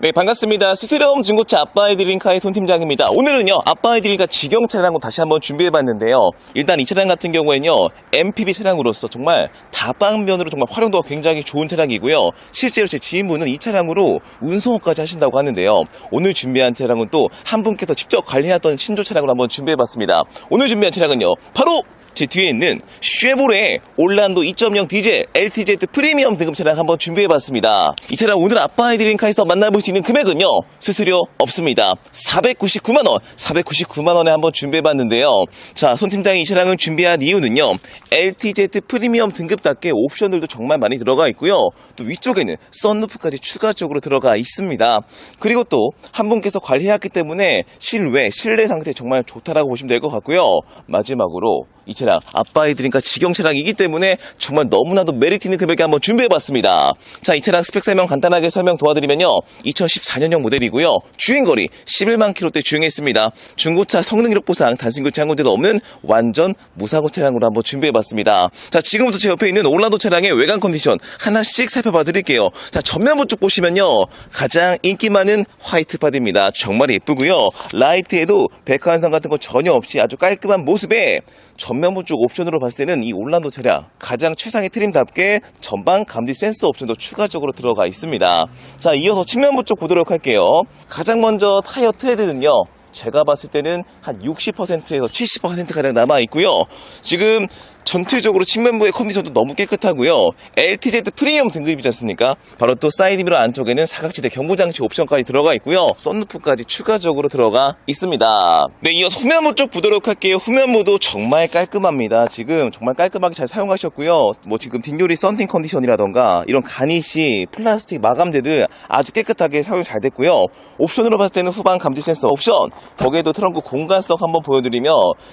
네, 반갑습니다. 스스럼 중고차 아빠이드링카의 손 팀장입니다. 오늘은요, 아빠이드링카 직영 차량을 다시 한번 준비해봤는데요. 일단 이 차량 같은 경우에는요, MPV 차량으로서 정말 다방면으로 정말 활용도가 굉장히 좋은 차량이고요. 실제로 제 지인분은 이 차량으로 운송까지 하신다고 하는데요. 오늘 준비한 차량은 또 한 분께서 직접 관리하던 신조 차량으로 한번 준비해봤습니다. 오늘 준비한 차량은요, 바로 제 뒤에 있는 쉐보레 올란도 2.0 디젤 LTZ 프리미엄 등급 차량 한번 준비해봤습니다. 이 차량 오늘 아빠이드링 카에서 만나볼 수 있는 금액은요. 수수료 없습니다. 499만원, 499만원에 한번 준비해봤는데요. 자, 손 팀장이 이 차량을 준비한 이유는요. LTZ 프리미엄 등급답게 옵션들도 정말 많이 들어가 있고요. 또 위쪽에는 썬루프까지 추가적으로 들어가 있습니다. 그리고 또 한 분께서 관리해왔기 때문에 실외, 실내 상태 정말 좋다라고 보시면 될 것 같고요. 마지막으로 이 차량 아빠 이드링카 직영 차량이기 때문에 정말 너무나도 메리트 있는 금액에 한번 준비해봤습니다. 자, 이 차량 스펙 설명 간단하게 설명 도와드리면요. 2014년형 모델이고요. 주행거리 11만 킬로대 주행했습니다. 중고차 성능 기록 보상 단순 교체 한 군데도 없는 완전 무사고 차량으로 한번 준비해봤습니다. 자, 지금부터 제 옆에 있는 올라도 차량의 외관 컨디션 하나씩 살펴봐 드릴게요. 자, 전면부 쪽 보시면요. 가장 인기 많은 화이트 파드입니다. 정말 예쁘고요. 라이트에도 백화현상 같은 거 전혀 없이 아주 깔끔한 모습에 전면 부 쪽 옵션으로 봤을 때는 이 올란도 차량 가장 최상의 트림답게 전방 감지 센서 옵션도 추가적으로 들어가 있습니다. 자, 이어서 측면부 쪽 보도록 할게요. 가장 먼저 타이어 트레드는요. 제가 봤을 때는 한 60%에서 70%가량 남아 있고요. 지금 전체적으로 측면부의 컨디션도 너무 깨끗하고요. LTZ 프리미엄 등급이지 않습니까? 바로 또 사이드미러 안쪽에는 사각지대 경고장치 옵션까지 들어가 있고요. 썬루프까지 추가적으로 들어가 있습니다. 네, 이어서 후면부 쪽 보도록 할게요. 후면부도 정말 깔끔합니다. 지금 정말 깔끔하게 잘 사용하셨고요. 뭐 지금 뒷유리 썬팅 컨디션이라던가 이런 가니시, 플라스틱 마감재들 아주 깨끗하게 사용 잘 됐고요. 옵션으로 봤을 때는 후방 감지 센서 옵션, 거기에도 트렁크 공간성 한번 보여드리며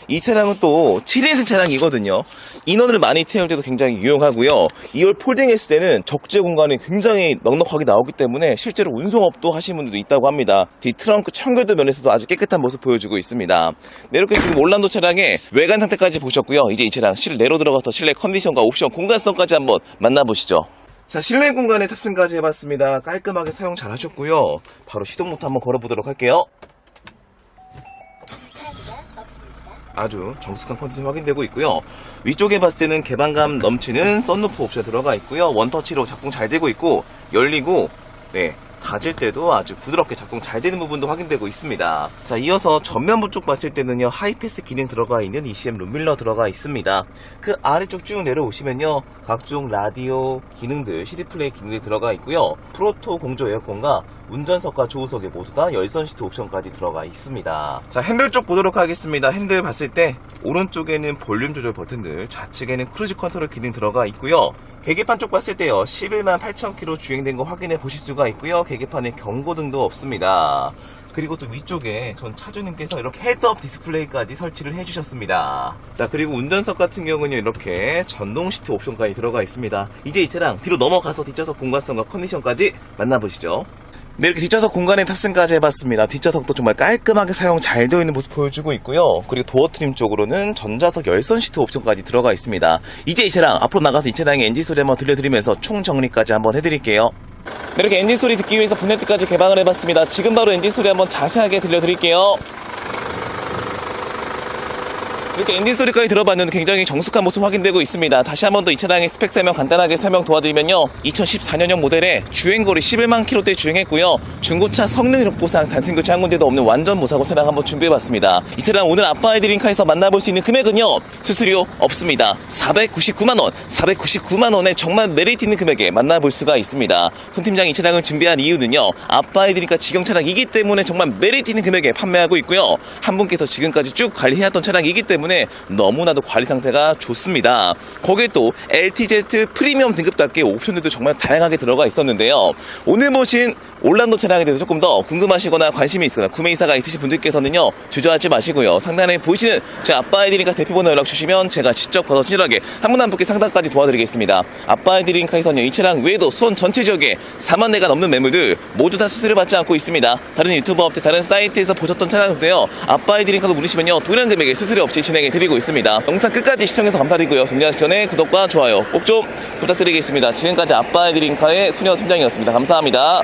이 차량은 또 7인승 차량이거든요. 인원을 많이 태울 때도 굉장히 유용하고요. 2열 폴딩 했을 때는 적재 공간이 굉장히 넉넉하게 나오기 때문에 실제로 운송업도 하시는 분들도 있다고 합니다. 뒤 트렁크 청결도 면에서도 아주 깨끗한 모습 보여주고 있습니다. 네, 이렇게 지금 올란도 차량의 외관 상태까지 보셨고요. 이제 이 차량 실내로 들어가서 실내 컨디션과 옵션 공간성까지 한번 만나보시죠. 자, 실내 공간에 탑승까지 해봤습니다. 깔끔하게 사용 잘 하셨고요. 바로 시동부터 한번 걸어보도록 할게요. 아주 정숙한 컨디션 확인되고 있고요. 위쪽에 봤을 때는 개방감 넘치는 썬루프 옵션 들어가 있고요. 원터치로 작동 잘 되고 있고 열리고 네 닫을 때도 아주 부드럽게 작동 잘 되는 부분도 확인되고 있습니다. 자 이어서 전면부 쪽 봤을 때는요 하이패스 기능 들어가 있는 ECM 룸밀러 들어가 있습니다. 그 아래쪽 쭉 내려오시면요 각종 라디오 기능들 CD 플레이 기능들이 들어가 있고요. 프로토 공조 에어컨과 운전석과 조우석에 모두 다 열선 시트 옵션까지 들어가 있습니다. 자 핸들 쪽 보도록 하겠습니다. 핸들 봤을 때 오른쪽에는 볼륨 조절 버튼들, 좌측에는 크루즈 컨트롤 기능 들어가 있고요. 계기판 쪽 봤을 때요 11만 8천 킬로 주행된 거 확인해 보실 수가 있고요. 계기판에 경고등도 없습니다. 그리고 또 위쪽에 전 차주님께서 이렇게 헤드업 디스플레이까지 설치를 해주셨습니다. 자 그리고 운전석 같은 경우는 이렇게 전동 시트 옵션까지 들어가 있습니다. 이제 이 차량 뒤로 넘어가서 뒷좌석 공간성과 컨디션까지 만나보시죠. 네, 이렇게 뒷좌석 공간에 탑승까지 해봤습니다. 뒷좌석도 정말 깔끔하게 사용 잘 되어 있는 모습 보여주고 있고요. 그리고 도어 트림 쪽으로는 전좌석 열선 시트 옵션까지 들어가 있습니다. 이제 이 차량 앞으로 나가서 이 차량의 엔진 소리 한번 들려드리면서 총 정리까지 한번 해드릴게요. 네, 이렇게 엔진 소리 듣기 위해서 보네트까지 개방을 해봤습니다. 지금 바로 엔진 소리 한번 자세하게 들려드릴게요. 이렇게 엔진 소리까지 들어봤는데 굉장히 정숙한 모습 확인되고 있습니다. 다시 한 번 더 이 차량의 스펙 설명 간단하게 설명 도와드리면요. 2014년형 모델에 주행거리 11만 킬로대 주행했고요. 중고차 성능 기록 보상 단순 교체 한 군데도 없는 완전 무사고 차량 한번 준비해봤습니다. 이 차량 오늘 아빠이드링카에서 만나볼 수 있는 금액은요. 수수료 없습니다. 499만원, 499만원에 정말 메리트 있는 금액에 만나볼 수가 있습니다. 손 팀장이 이 차량을 준비한 이유는요. 아빠이드링카 직영 차량이기 때문에 정말 메리트 있는 금액에 판매하고 있고요. 한 분께서 지금까지 쭉 관리해왔던 차량이기 때문에 때문에 너무나도 관리 상태가 좋습니다. 거기에 또 LTZ 프리미엄 등급답게 옵션들도 정말 다양하게 들어가 있었는데요. 오늘 보신 올란도 차량에 대해서 조금 더 궁금하시거나 관심이 있거나 구매 의사가 있으신 분들께서는요 주저하지 마시고요 상단에 보이시는 제 아빠 아이드링카 대표번호 연락 주시면 제가 직접 가서 친절하게 한 분 한 분께 상담까지 도와드리겠습니다 아빠 아이드링카에서는 이 차량 외에도 수원 전체 지역에 4만 대가 넘는 매물들 모두 다 수수료 받지 않고 있습니다 다른 유튜버 업체 다른 사이트에서 보셨던 차량들도요 아빠 아이드링카로 물으시면요 동일한 금액에 수수료 없이 진행해 드리고 있습니다. 영상 끝까지 시청해서 감사드리고요. 정리하기 전에 구독과 좋아요 꼭 좀 부탁드리겠습니다. 지금까지 아빠아이드링카의 수녀 팀장이었습니다. 감사합니다